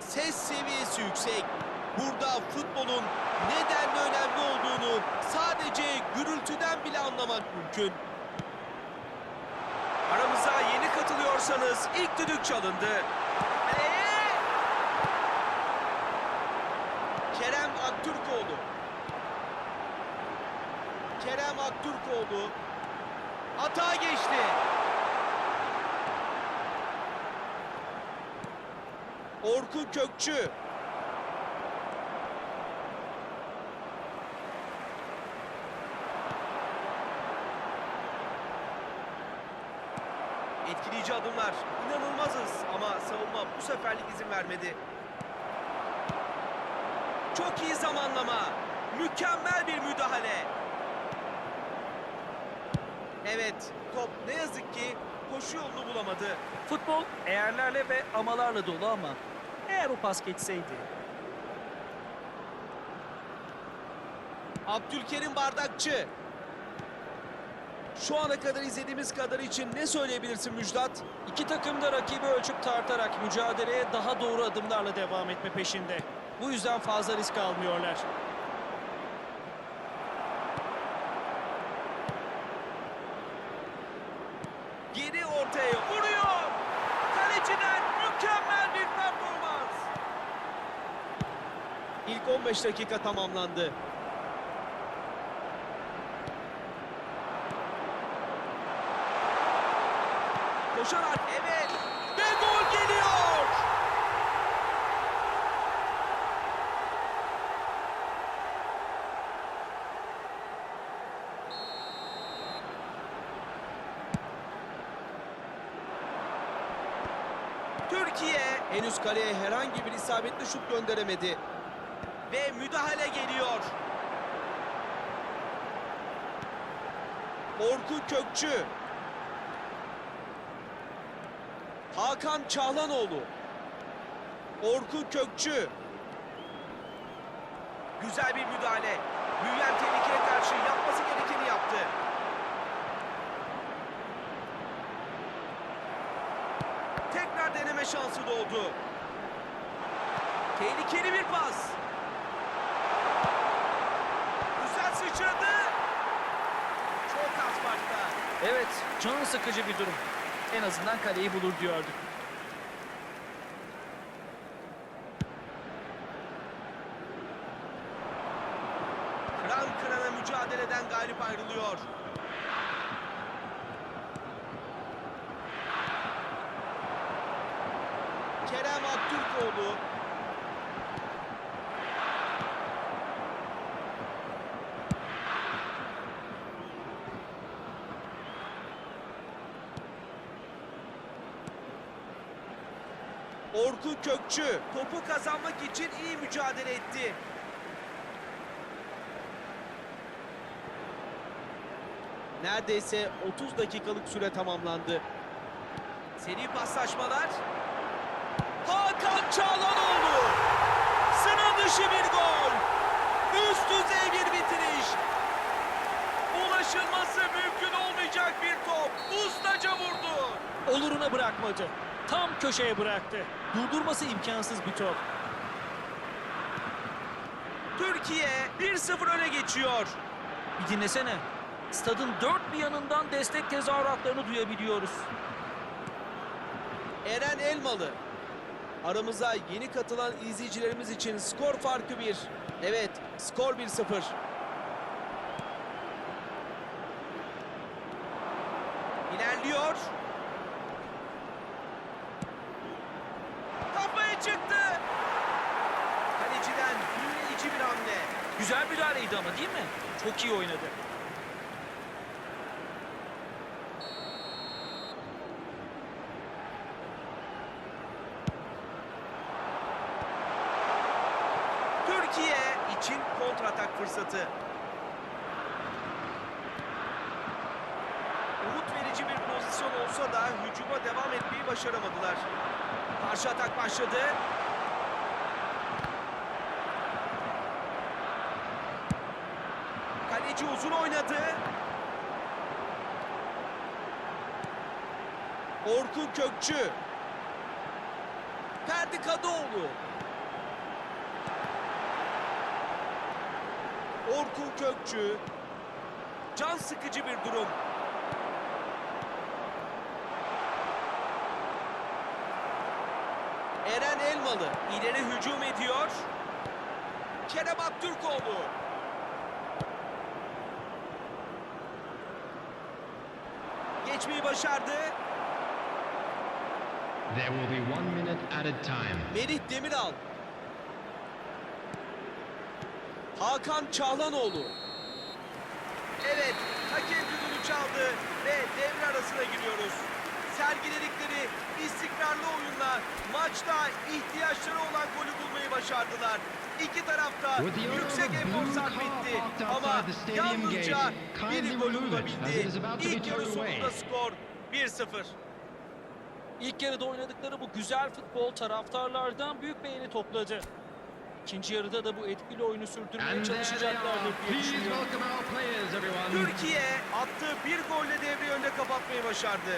ses seviyesi yüksek. Burada futbolun nedenle önemli olduğunu sadece gürültüden bile anlamak mümkün. Aramıza yeni katılıyorsanız ilk düdük çalındı. Kaleye! Kerem Aktürkoğlu. Kerem Aktürkoğlu. Hata geçti. Orkun Kökçü. Etkileyici adımlar. İnanılmazız ama savunma bu seferlik izin vermedi. Çok iyi zamanlama. Mükemmel bir müdahale. Evet, top ne yazık ki koşu yolunu bulamadı. Futbol eğerlerle ve amalarla dolu ama eğer o pas geçseydi. Abdülkerim Bardakçı. Şu ana kadar izlediğimiz kadar için ne söyleyebilirsin Müjdat? İki takım da rakibi ölçüp tartarak mücadeleye daha doğru adımlarla devam etme peşinde. Bu yüzden fazla risk almıyorlar. 45 dakika tamamlandı. Koşarak evet ve gol geliyor. Türkiye henüz kaleye herhangi bir isabetli şut gönderemedi. Ve müdahale geliyor. Orkun Kökçü. Hakan Çağlanoğlu. Orkun Kökçü. Güzel bir müdahale. Büyüyen tehlikeye karşı yapması gerekeni yaptı. Tekrar deneme şansı doğdu. Tehlikeli bir pas. Güzel sıçradı. Çok az farkta. Evet, can sıkıcı bir durum. En azından kaleyi bulur diyorduk. Orkun Kökçü topu kazanmak için iyi mücadele etti. Neredeyse 30 dakikalık süre tamamlandı. Seri paslaşmalar. Hakan Çağlanoğlu. Sıra dışı bir gol. Üst düzey bir bitiriş. Ulaşılması mümkün olmayacak bir top. Ustaca vurdu. Oluruna bırakmadı. Tam köşeye bıraktı. Durdurması imkansız bir top. Türkiye 1-0 öne geçiyor. Bir dinlesene. Stadın dört bir yanından destek tezahüratlarını duyabiliyoruz. Eren Elmalı. Aramıza yeni katılan izleyicilerimiz için skor farkı 1. Evet, skor 1-0. İlerliyor. çıktı. Kaleciden büyüleyici bir hamle. Güzel müdahaleydi ama değil mi? Çok iyi oynadı. Türkiye için kontratak fırsatı. Umut verici bir pozisyon olsa da hücuma devam etmeyi başaramadılar. Karşı atak başladı. Kaleci uzun oynadı. Orkun Kökçü. Ferdi Kadıoğlu. Orkun Kökçü. Can sıkıcı bir durum. Eren Elmalı ileri hücum ediyor. Kerem Aktürkoğlu. Geçmeyi başardı. There will be one minute added time. Melih Demiral. Hakan Çağlanoğlu. Evet, hakem düdüğünü çaldı ve devre arasına giriyoruz. Sergiledikleri istikrarlı oyunla maçta ihtiyaçları olan golü bulmayı başardılar. İki tarafta yüksek efor sarf etti ama yalnızca biri golü bulabildi. İlk yarı sonunda skor 1-0. İlk yarıda oynadıkları bu güzel futbol taraftarlardan büyük beğeni topladı. İkinci yarıda da bu etkili oyunu sürdürmeye çalışacaklardır diye düşünüyorum. Türkiye attığı bir golle devreyi önde kapatmayı başardı.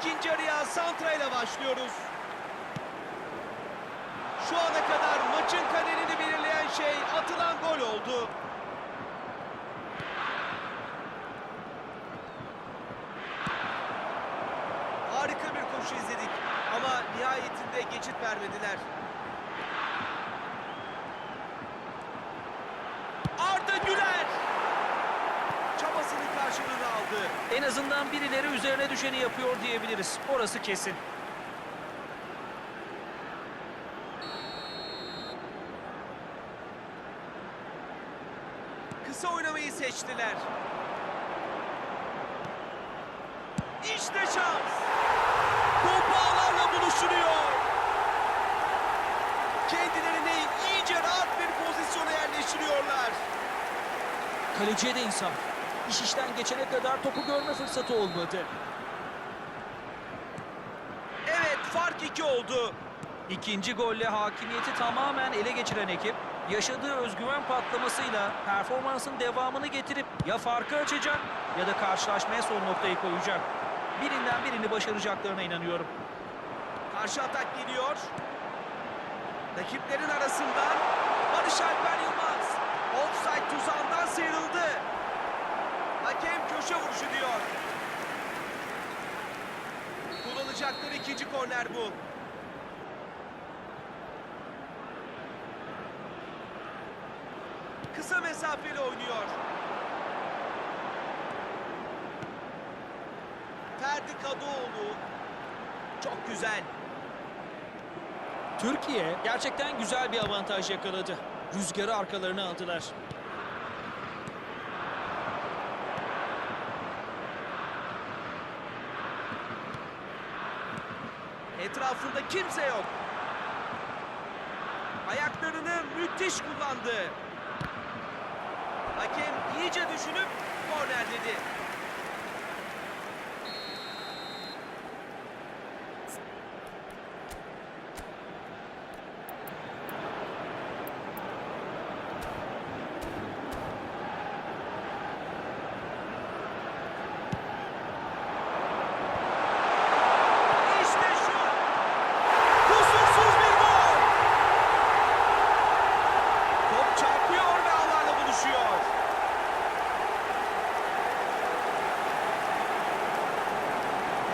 İkinci yarıya Santra ile başlıyoruz. Şu ana kadar maçın kaderini belirleyen şey atılan gol oldu. Harika bir koşu izledik ama nihayetinde geçit vermediler. Aldı. En azından birileri üzerine düşeni yapıyor diyebiliriz. Orası kesin. Kısa oynamayı seçtiler. İşte şans. Top ağlarla buluşturuyor. Kendilerini iyice rahat bir pozisyona yerleştiriyorlar. Kaleciye de insan. İş işten geçene kadar topu görme fırsatı olmadı. Evet fark iki oldu. İkinci golle hakimiyeti tamamen ele geçiren ekip yaşadığı özgüven patlamasıyla performansın devamını getirip ya farkı açacak ya da karşılaşmaya son noktayı koyacak. Birinden birini başaracaklarına inanıyorum. Karşı atak geliyor. Rakiplerin arasından korner bu. Kısa mesafeli oynuyor. Ferdi Kadıoğlu. Çok güzel. Türkiye gerçekten güzel bir avantaj yakaladı. Rüzgarı arkalarına aldılar. Etrafında kimse yok. Ayaklarını müthiş kullandı. Hakem iyice düşünüp korner dedi. İşte şu. Kusursuz bir gol. Top çarpıyor ve ağlarla buluşuyor.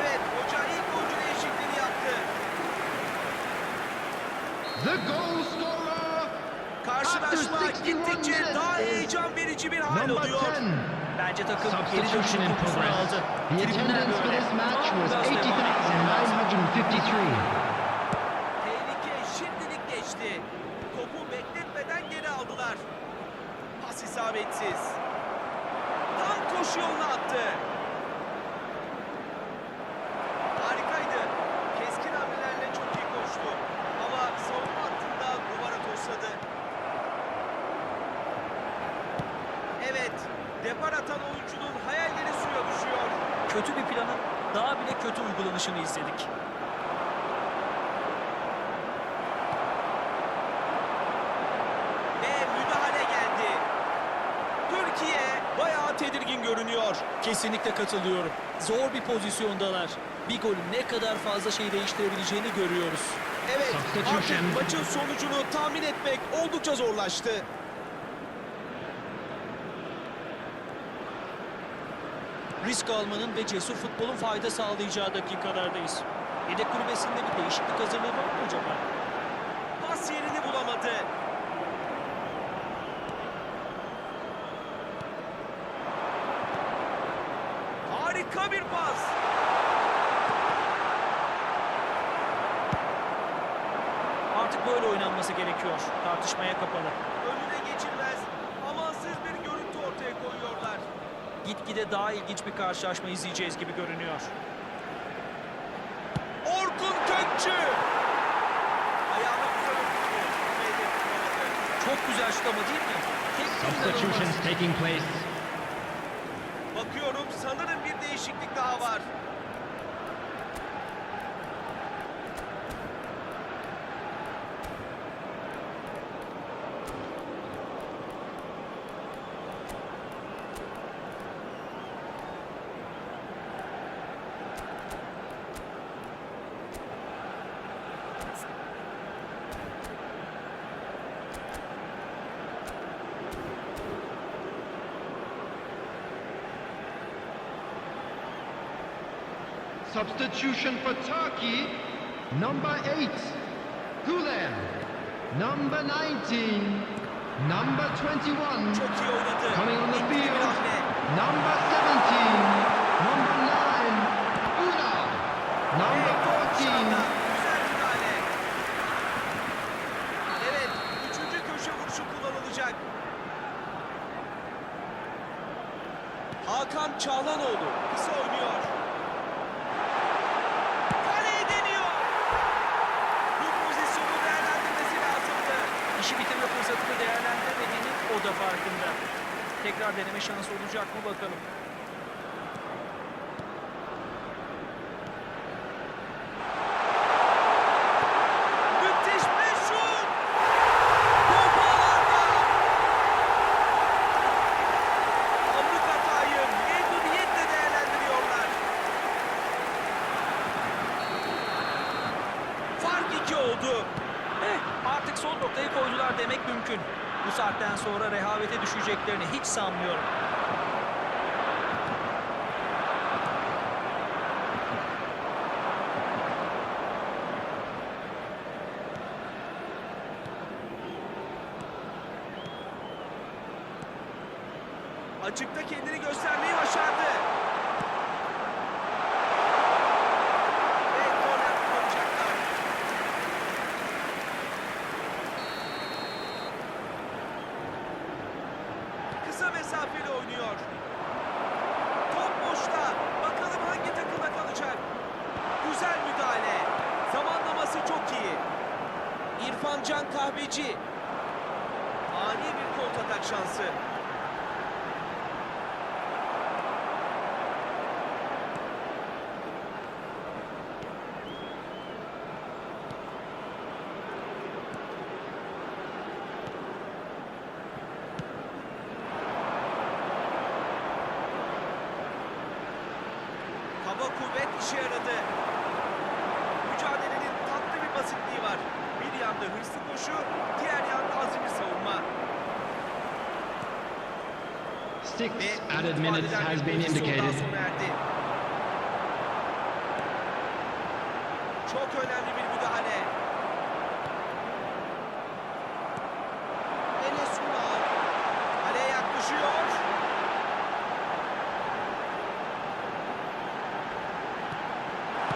Evet, hoca ilk oyuncu değişikliğini yaptı. The goal scorer, Karşılaşma After 61 gittikçe minutes daha is heyecan verici bir hal number oluyor. 10. Bence takım geri Substitution dönüşün in kokusunu progress. aldı. The attendance for this match was biraz devam etmeleri lazım. 80,953. Tehlike şimdilik geçti. Topu bekletmeden geri aldılar. Pas isabetsiz. Vuruş yoluna attı. Kötü bir planın daha bile kötü uygulanışını izledik. Ve müdahale geldi. Türkiye bayağı tedirgin görünüyor. Kesinlikle katılıyorum. Zor bir pozisyondalar. Bir golün ne kadar fazla şey değiştirebileceğini görüyoruz. Evet, artık maçın sonucunu tahmin etmek oldukça zorlaştı. Risk almanın ve cesur futbolun fayda sağlayacağı dakikalardayız. Yedek kulübesinde bir değişiklik hazırlığı var mı acaba? Pas yerini bulamadı. Harika bir pas. Artık böyle oynanması gerekiyor. Tartışmaya kapalı. Gitgide daha ilginç bir karşılaşma izleyeceğiz gibi görünüyor. Orkun Kökçü. Çok güzel şut ama değil mi? Substitutions taking place. Bakıyorum sanırım bir değişiklik daha var. Substitution for Turkey. Number 8. Gulen. Number 19. Number 21. Çok iyi oynadı. Coming on the field. Number 17. Number 9. Ünal. Number Ve top 14. dışarıda. Güzel müdahale. Evet, üçüncü köşe vuruşu kullanılacak. Hakan Çağlanoğlu kısa oynuyor. O da farkında. Tekrar deneme şansı olacak mı bakalım. Müthiş bir şut. Top ağlarda. Anlık hatayı memnuniyetle değerlendiriyorlar. Fark iki oldu. Eh, artık son noktayı koydular demek mümkün. Bu saatten sonra rehavete düşeceklerini hiç sanmıyorum. Açıkta kendini göstermeyi başardı. Ve korner kullanacaklar. Kısa mesafeli oynuyor. Top boşta. Bakalım hangi takımda kalacak. Güzel müdahale. Zamanlaması çok iyi. İrfan Can Kahveci. Ani bir kontratak şansı. Kaba kuvvet işe yaradı. Mücadelenin tatlı bir basitliği var. Bir yanda hırslı koşu, diğer yanda azimli savunma. Six added minutes has been indicated. Çok önemli bir müdahale. Enes Ünal. Kaleye yaklaşıyor.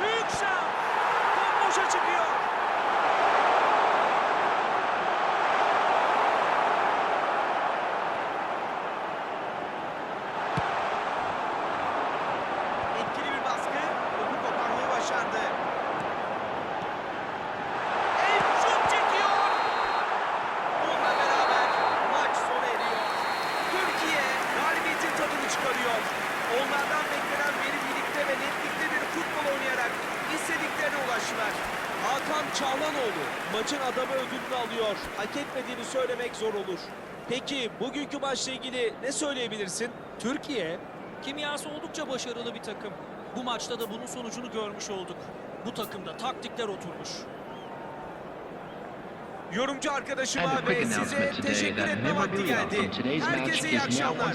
Büyük şans. Top boşa çıkıyor. Onlardan beklenen verimlilikte ve netlikte bir futbol oynayarak istediklerine ulaştılar. Hakan Çağlanoğlu maçın adamı ödülünü alıyor. Hak etmediğini söylemek zor olur. Peki bugünkü maçla ilgili ne söyleyebilirsin? Türkiye kimyası oldukça başarılı bir takım. Bu maçta da bunun sonucunu görmüş olduk. Bu takımda taktikler oturmuş. Yorumcu arkadaşıma ve size teşekkür etme vakti geldi. Herkese iyi akşamlar.